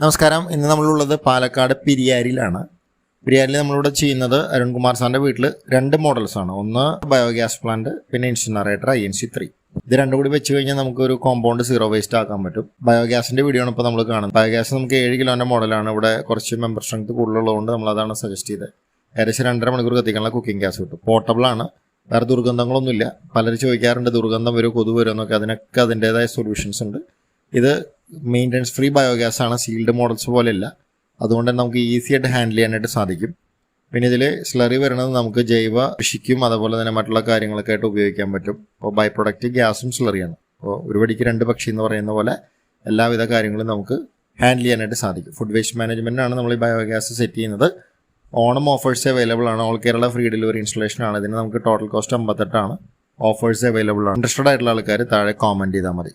നമസ്കാരം. ഇന്ന് നമ്മളുള്ളത് പാലക്കാട് പിരിയാരിലാണ്. പിരിയാരിൽ നമ്മളിവിടെ ചെയ്യുന്നത് അരുൺകുമാർ സാറിന്റെ വീട്ടിൽ രണ്ട് മോഡൽസാണ് ഒന്ന് ബയോഗ്യാസ് പ്ലാന്റ് പിന്നെ incinerator I N C three ഇത് രണ്ടും കൂടി വെച്ച് കഴിഞ്ഞാൽ നമുക്ക് ഒരു കോമ്പൗണ്ട് സീറോ വേസ്റ്റ് ആക്കാൻ പറ്റും. ബയോഗ്യാസിന്റെ വീഡിയോ ആണ് ഇപ്പോൾ നമ്മൾ കാണുന്നത്. ബയോഗ്യാസ് നമുക്ക് ഏഴ് കിലോന്റെ മോഡലാണ് ഇവിടെ കുറച്ച് മെമ്പർ സ്ട്രെങ്ത് കൂടുതലുള്ളതുകൊണ്ട് നമ്മൾ അതാണ് സജസ്റ്റ് ചെയ്തത്. ഏകദേശം രണ്ടര മണിക്കൂർ കത്തിക്കാനുള്ള കുക്കിംഗ് ഗ്യാസ് കിട്ടും. പോർട്ടബിൾ ആണ്. വേറെ ദുർഗന്ധങ്ങളൊന്നുമില്ല. പലരും ചോദിക്കാറുണ്ട് ദുർഗന്ധം വരും കൊതു വരും എന്നൊക്കെ. അതിനൊക്കെ അതിന്റെതായ സൊല്യൂഷൻസ് ഉണ്ട്. ഇത് മെയിന്റനൻസ് ഫ്രീ ബയോഗ്യാസ് ആണ് സീൽഡ് മോഡൽസ് പോലെയല്ല. അതുകൊണ്ട് തന്നെ നമുക്ക് ഈസി ആയിട്ട് ഹാൻഡിൽ ചെയ്യാനായിട്ട് സാധിക്കും. പിന്നെ ഇതിൽ സ്ലറി വരുന്നത് നമുക്ക് ജൈവ കൃഷിക്കും അതുപോലെ തന്നെ മറ്റുള്ള കാര്യങ്ങളൊക്കെ ആയിട്ട് ഉപയോഗിക്കാൻ പറ്റും. അപ്പോൾ ബൈ പ്രൊഡക്റ്റ് ഗ്യാസും സ്ലറിയാണ് അപ്പോൾ ഒരു വടിക്ക് രണ്ട് പക്ഷി എന്ന് പറയുന്ന പോലെ എല്ലാവിധ കാര്യങ്ങളും നമുക്ക് ഹാൻഡിൽ ചെയ്യാനായിട്ട് സാധിക്കും. ഫുഡ് വേസ്റ്റ് മാനേജ്മെന്റാണ് നമ്മൾ ഈ ബയോഗ്യാസ് സെറ്റ് ചെയ്യുന്നത്. ഓണം ഓഫേഴ്സ് അവൈലബിൾ ആണ്. All Kerala free delivery installation ആണ്. ഇതിന് നമുക്ക് ടോട്ടൽ കോസ്റ്റ് അമ്പത്തെട്ടാണ് ഓഫേഴ്സ് അവൈലബിൾ ആണ്. ഇൻട്രസ്റ്റഡ് ആയിട്ടുള്ള ആൾക്കാർ താഴെ കോമന്റ് ചെയ്താൽ മതി.